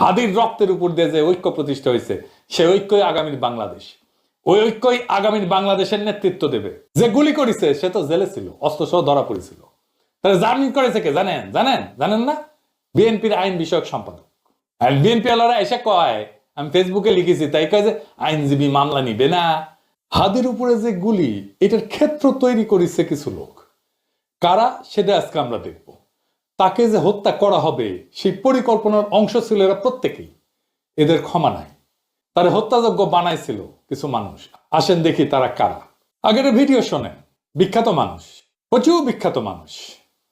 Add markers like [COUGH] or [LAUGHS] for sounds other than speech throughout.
হাদির রক্তের উপর দিয়ে যে ঐক্য প্রতিষ্ঠা হয়েছে, সেই ঐক্যই আগামীর বাংলাদেশ। ওই ঐক্যই আগামীর বাংলাদেশের নেতৃত্ব দেবে। যে গুলি করেছে, সে তো জেলে ছিল অস্ত্র সহ ধরা পড়েছিল। তাহলে জামিন করেছে কে? জানেন জানেন জানেন না? বিএনপির আইন বিষয়ক সম্পাদক। আর বিএনপি আলারা এসে কয়, আমি ফেসবুকে লিখেছি, তাই কয় যে আইনজীবী মামলা নিবে না। হাদির উপরে যে গুলি, এটার ক্ষেত্র তৈরি করেছে কিছু লোক। কারা? সেটা আজকে আমরা দেখব। তাকে যে হত্যা করা হবে, সেই পরিকল্পনার অংশ ছিল এরা প্রত্যেকেই। এদের ক্ষমা নাই। তারা হত্যাযোগ্য বানাইছিল কিছু মানুষ। আসেন দেখি তারা কারা। আগের ভিডিও শোনেন। বিখ্যাত মানুষ। প্রচুর বিখ্যাত মানুষ।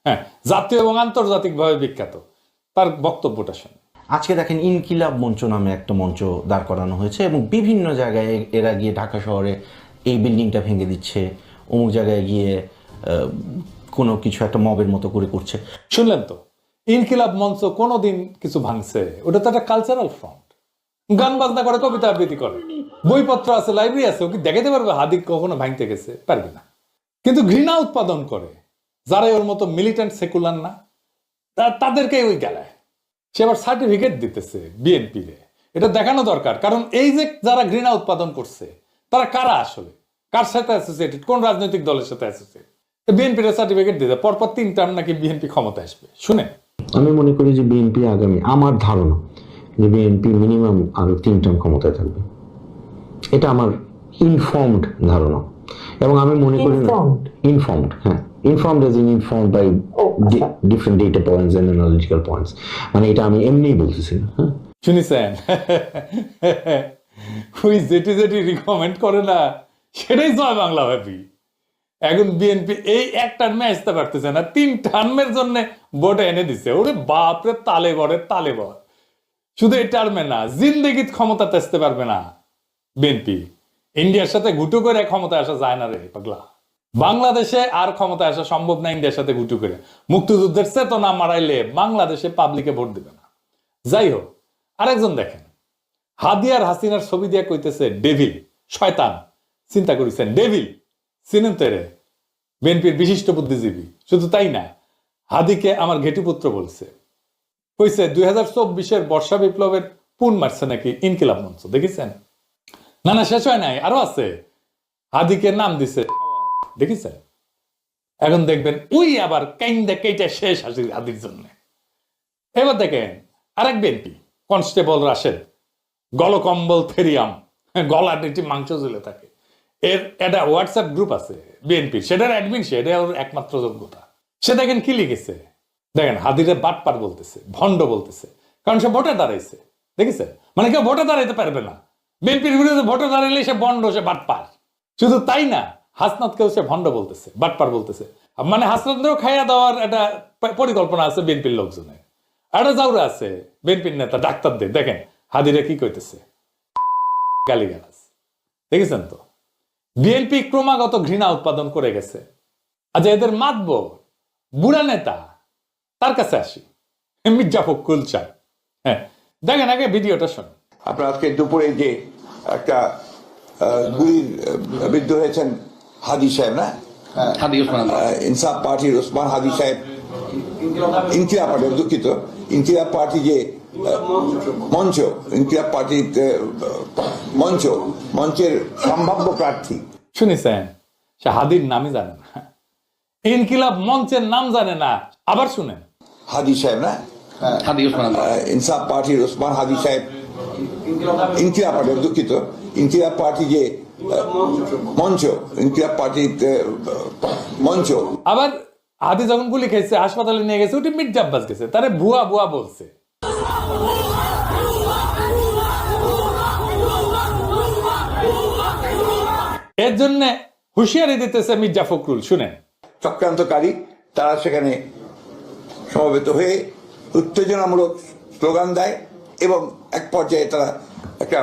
হ্যাঁ জাতীয় এবং আন্তর্জাতিকভাবে বিখ্যাত। তার বক্তব্যটা শোনেন। আজকে দেখেন ইনকিলাব মঞ্চ নামে একটা মঞ্চ দাঁড় করানো হয়েছে এবং বিভিন্ন জায়গায় এরা গিয়ে ঢাকা শহরে এই বিল্ডিংটা ভেঙে দিচ্ছে। অমুক জায়গায় গিয়ে কোনো কিছু একটা মবের মতো করে করছে। শুনলেন তো? ইনকিলাব মঞ্চ কোনোদিন কিছু ভাঙছে। ওটা তো একটা কালচারাল ফ্রন্ট গান বাজনা করে, কবিতা আবৃত্তি করে। বইপত্র আছে লাইব্রেরি আছে, ও কি দেখাতে পারবে? হাদিক কখনো ভাঙতে গেছে? পারবে না। কিন্তু ঘৃণা উৎপাদন করে যারা ওর মতো মিলিটেন্ট সেকুলার না তাদেরকে ওই গেলায়। সে আবার সার্টিফিকেট দিতেছে বিএনপি রে এটা দেখানো দরকার। কারণ এই যে যারা ঘৃণা উৎপাদন করছে, তারা কারা আসলে? কার সাথে অ্যাসোসিয়েটেড কোন রাজনৈতিক দলের সাথে অ্যাসোসিয়েটেড বিএনপির সার্টিফিকেট দিতে পরপর তিন টার্ম নাকি বিএনপি ক্ষমতা আসবে। শুনে আমি মনে করি যে বিএনপি আগামী আমার ধারণা যে বিএনপি মিনিমাম আরও তিন টার্ম ক্ষমতায় থাকবে। এটা আমার ইনফর্মড ধারণা। এবং আমি মনে করি ইনফর্মড হ্যাঁ। Informed as in informed by different data points and analytical points মানে এটা আমি এমনিই বলতেছি হ্যাঁ। শুনিছেন [LAUGHS] ওই যেটি যেটি রিকমেন্ড করে না সেটাই জয় বাংলা ভাবি। এখন বিএনপি এই এক টার্মে আসতে পারতেছে না তিন টার্মের জন্য ভোট এনে দিছে। ওরে বাপরে তালে বড়ে তালে বড় শুধু এই টার্মে না জিন্দেগিত ক্ষমতাতে আসতে পারবে না বিএনপি। ইন্ডিয়ার সাথে ঘুটু করে ক্ষমতা আসা যায় না রে, পাগলা। বাংলাদেশে আর ক্ষমতা আসা সম্ভব না ইন্ডিয়ার সাথে ঘুটু করে। মুক্তিযুদ্ধের চেতনা মারাইলে বাংলাদেশে পাবলিকে ভোট দিবে না। যাই হোক, আরেকজন দেখেন। হাদিয়ার হাসিনার ছবি দিয়ে কইতেছে, ডেভিল, শয়তান। চিন্তা করেছেন, ডেভিল চিনেন তো রে বিএনপির বিশিষ্ট বুদ্ধিজীবী, শুধু তাই না, হাদিকে আমার ঘেটিপুত্র বলছে। কইছে, দুই হাজার চব্বিশের বর্ষা বিপ্লবের পুন মারছে নাকি ইনকিলাব মঞ্চ, দেখেছেন? না না, শেষ হয় নাই, আরও আছে। হাদিকে নাম দিছে, দেখেছেন? এখন দেখবেন ওই আবার কাইন্দা কেইটা শেষ হাসির হাদির জন্য। এবার দেখেন, আরেক বিএনপি, কনস্টেবল রাশেদ, গলকম্বল থেরিয়াম, গলার একটি মাংস ঝুলে থাকে। এর একটা হোয়াটসঅ্যাপ গ্রুপ আছে বিএনপি সেটার অ্যাডমিন সে এটা ওর একমাত্র যোগ্যতা। সে দেখেন কি লিখেছে? দেখেন, হাদিরে বাটপার বলতেছে, ভণ্ড বলতেছে, কারণ সে ভোটে দাঁড়াইছে, দেখেছে? মানে কেউ ভোটে দাঁড়াইতে পারবে না। বিএনপির বিরুদ্ধে ভোটে দাঁড়াইলে সে ভণ্ড, সে বাটপার। শুধু তাই না, হাসনাতকেও সে ভণ্ড বলতেছে, বাটপার বলতেছে। মানে হাসনাতকেও খাইয়া দেওয়ার একটা পরিকল্পনা আছে বিএনপির লোকজনের একটা জাউরা আছে বিএনপির নেতা, ডাক্তারদের। দেখেন, হাদিরে কি কইতেছে? গালিগালাজ। দেখেছেন তো? বিএনপি ক্রমাগত ঘৃণা উৎপাদন করে গেছে। আচ্ছা এদের মাতব বুড়া নেতা তার কাছে আসি। [LAUGHS] মির্জা ফখরুল চাই। হ্যাঁ দেখেন আগে ভিডিওটা শোন আপনার আজকে দুপুরে যে একটা আহ, গুলির বিদ্ধ হয়েছেন হাদি সাহেব না? হাদি ওসমান ইনসাফ পার্টির ওসমান হাদি সাহেব ইনকিলাব পার্টি দুঃখিত। ইনকিলাব পার্টি যে মঞ্চ ইনকিলাব পার্টির মঞ্চ মঞ্চের সম্ভাব্য প্রার্থী। শুনেছেন সে হাদির নামই জানে না। ইনকিলাব মঞ্চের নাম জানে না। আবার শুনেন। হাদি সাহেব না। আহ, ইনসাফ পার্টির ওসমান হাদি সাহেব। ইনকিলাব পার্টি দুঃখিত। ইনকিলাব পার্টি যে মঞ্চ ইনকিলাব পার্টির মঞ্চ। আবার হাদি যখন গুলি খেয়েছে হাসপাতালে নিয়ে গেছে ওটি মির্জা আব্বাস গেছে তারে ভুয়া ভুয়া বলছে। এর জন্য হুঁশিয়ারি দিতেছে মির্জা ফখরুল, শুনেন। চক্রান্তকারী, তারা সেখানে সমবেত হয়ে উত্তেজনামূলক স্লোগান দেয় এবং এক পর্যায়ে তারা একটা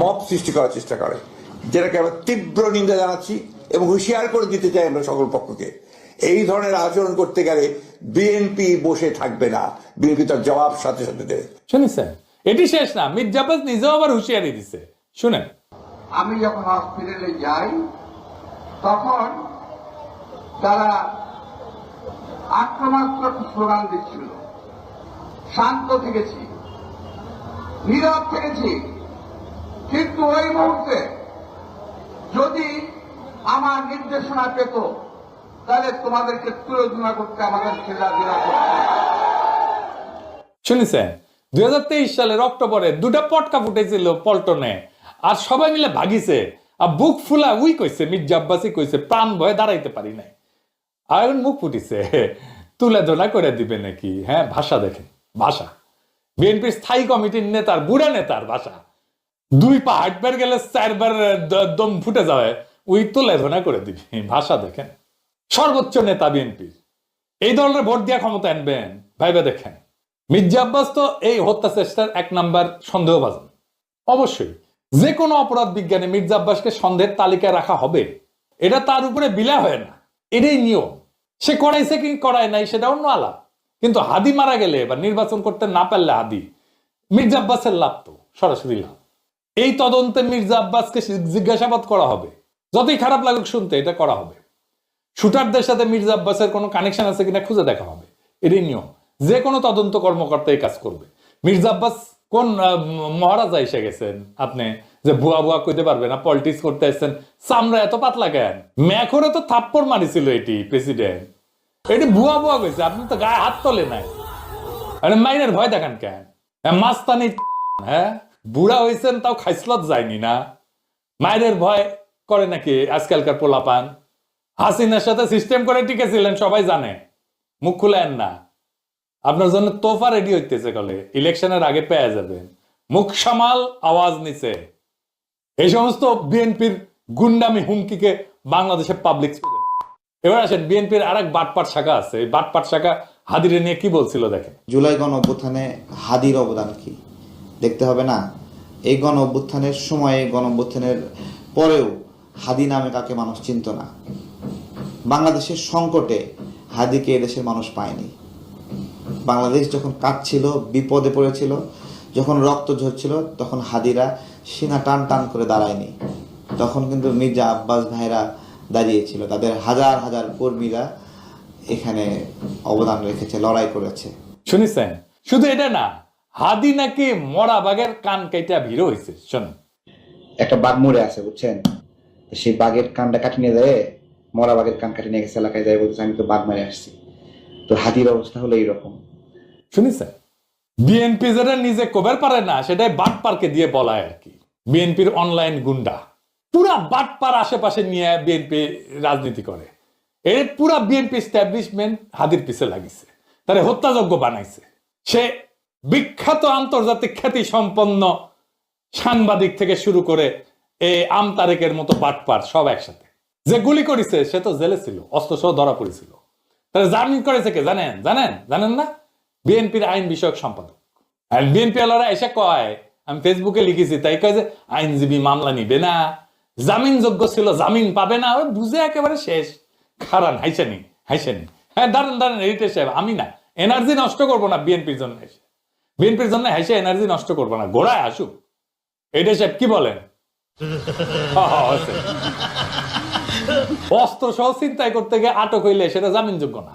মব সৃষ্টি করার চেষ্টা করে, যেটাকে আমরা তীব্র নিন্দা জানাচ্ছি এবং হুঁশিয়ার করে দিতে চাই আমরা সকল পক্ষকে। এই ধরনের আচরণ করতে গেলে বিএনপি বসে থাকবে না। বিএনপি তার জবাব সাথে সাথে দেবে। শুনেছেন এটি শেষ না। মির্জা আব্বাস নিজেও আবার হুঁশিয়ারি দিছে। শুনেন। আমি যখন হসপিটালে যাই তখন তারা আক্রমণাত্মক স্লোগান দিচ্ছিল। শান্ত থেকেছি। নীরব থেকেছি। কিন্তু ওই মুহূর্তে যদি আমার নির্দেশনা পেত তাহলে তোমাদেরকে তুলনা করতে আমাদের শুনেছেন? দুই সালের অক্টোবরে পটকা ফুটেছিল পল্টনে। আর সবাই মিলে ভাগিছে। আর বুক ফুলা উই কইছে, মির্জা কইছে, প্রাণ ভয়ে দাঁড়াইতে পারি নাই। আর মুখ ফুটিছে। তুলে ধরা করে দিবে নাকি? হ্যাঁ ভাষা দেখেন ভাষা। বিএনপির স্থায়ী কমিটির নেতার, বুড়া নেতার ভাষা। দুই পা হাঁটবার গেলে চারবার দম ফুটে যাবে। উই তুলে ধরা করে দিবি। ভাষা দেখেন। সর্বোচ্চ নেতা বিএনপির এই দলের ভোট দিয়া ক্ষমতা আনবেন, ভাইবে দেখেন। মির্জা আব্বাস তো এই হত্যা চেষ্টার এক নাম্বার সন্দেহভাজন। অবশ্যই যে কোনো অপরাধ বিজ্ঞানে মির্জা আব্বাসকে সন্দেহের তালিকায় রাখা হবে। এটা তার উপরে বিলা হয় না। এটাই নিয়ম। সে করাইছে কি করায় নাই সেটা অন্য আলাপ। কিন্তু হাদি মারা গেলে বা নির্বাচন করতে না পারলে হাদি, মির্জা আব্বাসের লাভ তো, সরাসরি লাভ। এই তদন্তে মির্জা আব্বাসকে জিজ্ঞাসাবাদ করা হবে। যতই খারাপ লাগুক শুনতে, এটা করা হবে। শুটারদের সাথে মির্জা আব্বাসের কোনো কানেকশন আছে কিনা খুঁজে দেখা হবে। এটাই নিয়ম। যে কোনো তদন্ত কর্মকর্তা এই কাজ করবে। মির্জা আব্বাস কোন মহারাজা এসে গেছেন আপনি? যে ভুয়া ভুয়া কইতে পারবে না পলিটিক্স করতে এসেছেন। চামড়া এত পাতলা কেন? ম্যাখরে তো থাপ্পড় মারিছিল এটি প্রেসিডেন্ট এটি ভুয়া ভুয়া কইছে, আপনি তো গায়ে হাত তোলে নাই। আরে মাইনের ভয় দেখান কেন? মাস্তানি হ্যাঁ? বুড়া হয়েছেন তাও খাইসলত যায়নি না। মায়ের ভয় করে নাকি আজকালকার পোলাপান? হাসিনার সাথে সিস্টেম করে টিকেছিলেন, সবাই জানে। মুখ খুলেন না। আপনার জন্য তোফা রেডি হইতেছে কলে ইলেকশনের আগে পেয়ে যাবেন। মুখ সামাল, আওয়াজ নিচে। এই সমস্ত বিএনপির গুন্ডামি হুমকিকে বাংলাদেশের পাবলিক এবার আসেন, বিএনপির আর এক বাটপাট শাখা আছে। এই বাটপাট শাখা হাদিরে নিয়ে কি বলছিল দেখেন। জুলাই গণ অভ্যুত্থানে হাদির অবদান কি? দেখতে হবে না। এই গণ অভ্যুত্থানের সময়ে গণ অভ্যুত্থানের পরেও হাদি নামে কাকে মানুষ চিনত না? বাংলাদেশের সংকটে হাদিকে এদেশের মানুষ পায়নি। বাংলাদেশ যখন কাঁদছিল বিপদে পড়েছিল যখন রক্ত ঝরছিল তখন হাদিরা সেনা টান টান করে দাঁড়ায়নি। তখন কিন্তু মির্জা আব্বাস ভাইরা দাঁড়িয়েছিল। তাদের হাজার হাজার কর্মীরা এখানে অবদান রেখেছে লড়াই করেছে। শুনিছেন শুধু এটা না হাদি নাকি মরা বাঘের কান কেটে ভিড় হয়েছে শোনেন একটা বাঘ মরে আছে বুঝছেন? সেই বাঘের কানটা কাটিয়ে নিয়ে যায় মরা বাঘের কান কাটি নিয়ে গেছে এলাকায় যায় বলতেছে, আমি তো বাঘ মারে আসছি। তো হাতির অবস্থা হলো এইরকম। শুনিছেন বিএনপি যেটা নিজে কবের পারে না, সেটাই বাটপারকে দিয়ে বলায় আর কি। বিএনপির অনলাইন গুন্ডা। পুরা বাটপার আশেপাশে নিয়ে বিএনপি রাজনীতি করে। এর পুরা বিএনপি স্ট্যাবলিশমেন্ট হাদির পিছে লাগিছে। তারে হত্যাযজ্ঞ বানাইছে। সে বিখ্যাত আন্তর্জাতিক খ্যাতি সম্পন্ন সাংবাদিক থেকে শুরু করে এই আম তারেকের মতো বাটপার সব একসাথে। যে গুলি করেছে সে তো জেলে ছিল অস্ত্র সহ ধরা পড়েছিল। তাহলে জামিন করেছে কে? জানেন? জানেন? জানেন না? বিএনপির আইন বিষয়ক সম্পাদক। আর বিএনপি আলারা এসে কয় আমি ফেসবুকে লিখেছি তাই কয় যে আইনজীবী মামলা নিবে না জামিন যোগ্য ছিল জামিন পাবে না ওই বুঝে একেবারে শেষ। খারান হাইসেনি হাইসেনি হ্যাঁ দাঁড়ান দাঁড়ান এডিটর সাহেব আমি না এনার্জি নষ্ট করব না বিএনপির জন্য এসে। বিএনপির জন্য হেসে এনার্জি নষ্ট করব না গোড়ায় আসুক। এডিটর সাহেব কি বলেন? [LAUGHS] হ্যাঁ, হ্যাঁ। অস্ত্র সহ চিন্তাই করতে গিয়ে আটক হইলে সেটা জামিনযোগ্য না।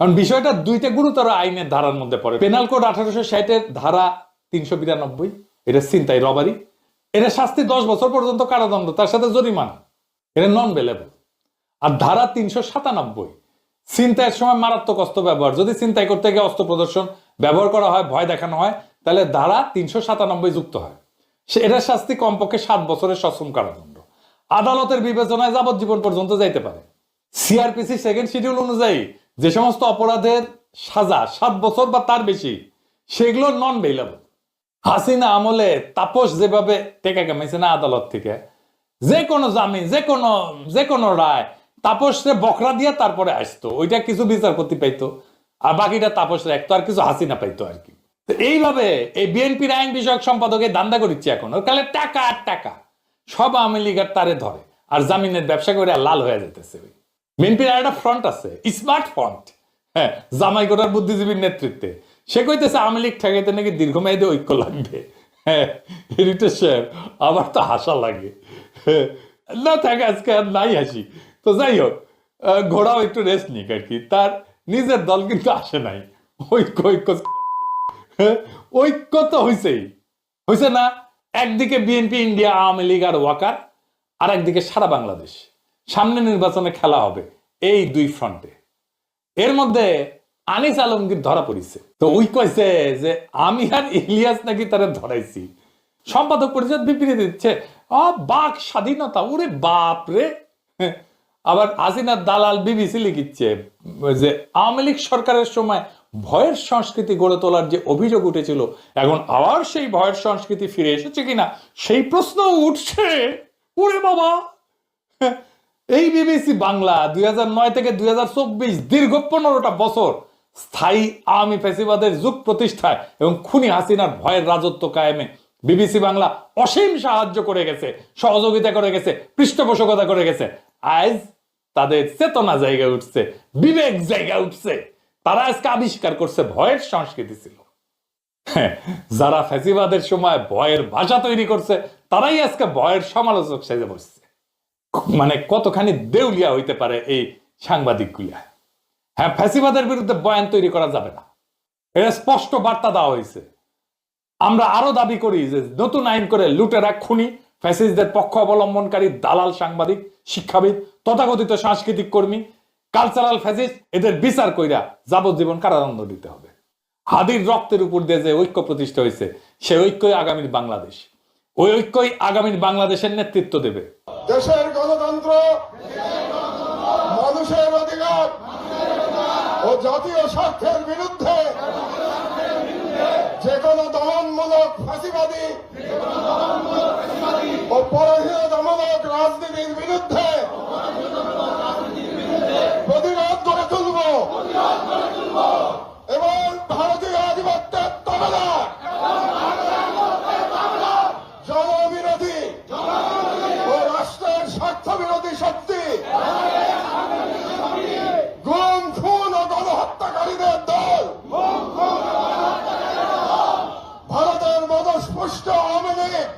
কারণ বিষয়টা দুইটা গুরুতর আইনের ধারার মধ্যে পড়ে। পেনাল কোড আঠারোশো ষাটের ধারা তিনশো বিরানব্বই, এটা চিন্তাই রবারি এটা শাস্তি দশ বছর পর্যন্ত কারাদণ্ড, তার সাথে জরিমানা, এটা নন বেলেবল আর ধারা তিনশো সাতানব্বই চিন্তায়ের সময় মারাত্মক অস্ত্র ব্যবহার। যদি চিন্তাই করতে গিয়ে অস্ত্র প্রদর্শন ব্যবহার করা হয়, ভয় দেখানো হয়, তাহলে ধারা তিনশো সাতানব্বই যুক্ত হয়। সে এটার শাস্তি কমপক্ষে সাত বছরের সশ্রম কারাদণ্ড। আদালতের বিবেচনায় যাবজ্জীবন পর্যন্ত যাইতে পারে। সিআরপিসি সেকেন্ড শিডিউল অনুযায়ী যে সমস্ত অপরাধের সাজা, সাত বছর বা তার বেশি, সেগুলো নন বেইলেবল হাসিনা আমলে তাপস যেভাবে টেকা কামাইছে না আদালত থেকে, যে কোনো জামিন, যে কোনো যে কোনো রায়, তাপসরে বকরা দিয়ে তারপরে আসতো। ওইটা কিছু বিচারপতি পাইতো, আর বাকিটা তাপস রাখতো, আর কিছু হাসিনা পাইতো আর কি। এইভাবে এই বিএনপির আইন বিষয়ক সম্পাদকে দান্দা করিচ্ছে এখন। ওর কালে টাকা আর টাকা। সব আওয়ামী লীগের তারে ধরে। আর জামিনের ব্যবসা করে লাল হয়ে যেতেছে বিএনপির একটা ফ্রন্ট আছে স্মার্ট ফ্রন্ট হ্যাঁ জামাই গোটার বুদ্ধিজীবীর নেতৃত্বে। সে কইতেছে আওয়ামী লীগ ঠেকাইতে নাকি দীর্ঘমেয়াদী ঐক্য লাগবে। হ্যাঁ আমার তো হাসা লাগে। না থাকে আজকে আর নাই হাসি। তো যাই হোক ঘোড়াও একটু রেস্ট নিক আর কি। তার নিজের দল কিন্তু আসে নাই। ঐক্য ঐক্য। হ্যাঁ, ঐক্য তো হয়েছেই হয়েছে না? একদিকে বিএনপি ইন্ডিয়া আওয়ামী লীগ আর ওয়াকার, আর একদিকে সারা বাংলাদেশ। সামনে নির্বাচনে খেলা হবে এই দুই ফ্রন্টে এর মধ্যে আনিস আলমগীর ধরা পড়িছে। তো ওই কইছে যে আমি আর ইলিয়াস নাকি তারা ধরাইছি। সম্পাদক পরিষদ বিবৃতি দিচ্ছে, আ, বাক স্বাধীনতা, ওরে বাপ রে। আবার হাসিনার দালাল বিবিসি লিখিচ্ছে যে, আওয়ামী লীগ সরকারের সময় ভয়ের সংস্কৃতি গড়ে তোলার যে অভিযোগ উঠেছিল, এখন আবার সেই ভয়ের সংস্কৃতি ফিরে এসেছে কিনা, সেই প্রশ্ন উঠছে, ওরে বাবা! এই বিবিসি বাংলা দুই নয় থেকে দুই হাজার চব্বিশ দীর্ঘ পনেরোটা বছর স্থায়ী আওয়ামী ফেসিবাদের যুগ প্রতিষ্ঠায় এবং খুনি হাসিনার ভয়ের রাজত্ব কায়েমে বিবিসি বাংলা অসীম সাহায্য করে গেছে, সহযোগিতা করে গেছে, পৃষ্ঠপোষকতা করে গেছে। আজ তাদের চেতনা জায়গায় উঠছে, বিবেক জায়গায় উঠছে। তারা আজকে আবিষ্কার করছে ভয়ের সংস্কৃতি ছিল। হ্যাঁ, যারা ফ্যাসিবাদের সময় ভয়ের ভাষা তৈরি করছে তারাই আজকে ভয়ের সমালোচক সেজে বসছে। মানে কতখানি দেউলিয়া হইতে পারে এই সাংবাদিক সাংবাদিকগুলা? হ্যাঁ ফ্যাসিবাদের বিরুদ্ধে বয়ান তৈরি করা যাবে না। এটা স্পষ্ট বার্তা দেওয়া হয়েছে। আমরা আরও দাবি করি যে নতুন আইন করে লুটেরা খুনি ফ্যাসিস্টদের পক্ষ অবলম্বনকারী দালাল সাংবাদিক শিক্ষাবিদ তথাকথিত সাংস্কৃতিক কর্মী কালচারাল ফ্যাসিস্ট, এদের বিচার কইরা যাবজ্জীবন কারাদণ্ড দিতে হবে। হাদির রক্তের উপর দিয়ে যে ঐক্য প্রতিষ্ঠা হয়েছে সে ঐক্যই আগামীর বাংলাদেশ। ওই ঐক্যই আগামীর বাংলাদেশের নেতৃত্ব দেবে। দেশের গণতন্ত্র, মানুষের অধিকার ও জাতীয় স্বার্থের বিরুদ্ধে যে কোনো দমনমূলক ফাঁসিবাদী ও পরাধীনতামূলক রাজনীতির বিরুদ্ধে প্রতিরোধ গড়ে তুলব এবং ভারতীয় আধিপত্যের তবলা জনবিরোধী ও রাষ্ট্রের স্বার্থ বিরোধী শক্তি গুম খুন ও গণহত্যাকারীদের দল ভারতের মদস্পুষ্ট আওয়ামী লীগ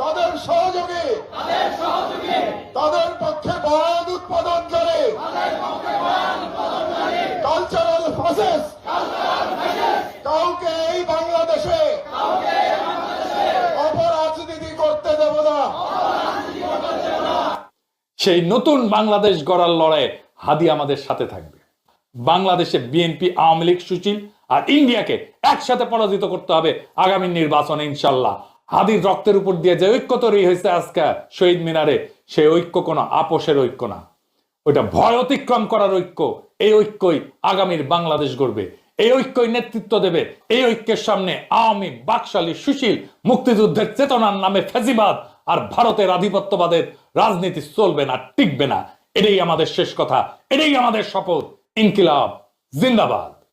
তাদের সহযোগী তাদের পক্ষে বয়ান উৎপাদনকারী কালচারাল প্রসেস কাউকে এই বাংলাদেশে অপরাজনীতি করতে দেব না সেই নতুন বাংলাদেশ গড়ার লড়াইয়ে হাদি আমাদের সাথে থাকবে। বাংলাদেশে বিএনপি আওয়ামী লীগ সুচিল আর ইন্ডিয়াকে একসাথে পরাজিত করতে হবে আগামী নির্বাচনে, ইনশাল্লাহ। হাদির রক্তের উপর দিয়ে যে ঐক্য তৈরি হয়েছে আজকে শহীদ মিনারে সেই ঐক্য কোনো আপোষের ঐক্য না। ওইটা ভয় অতিক্রম করার ঐক্য, এই ঐক্যই আগামীর বাংলাদেশ গড়বে। এই ঐক্যই নেতৃত্ব দেবে, এই ঐক্যের সামনে আওয়ামী, বাকশালী, সুশীল, মুক্তিযুদ্ধের চেতনার নামে ফেজিবাদ আর ভারতের আধিপত্যবাদের রাজনীতি চলবে না টিকবে না। এটাই আমাদের শেষ কথা এটাই আমাদের শপথ। ইনকিলাব জিন্দাবাদ।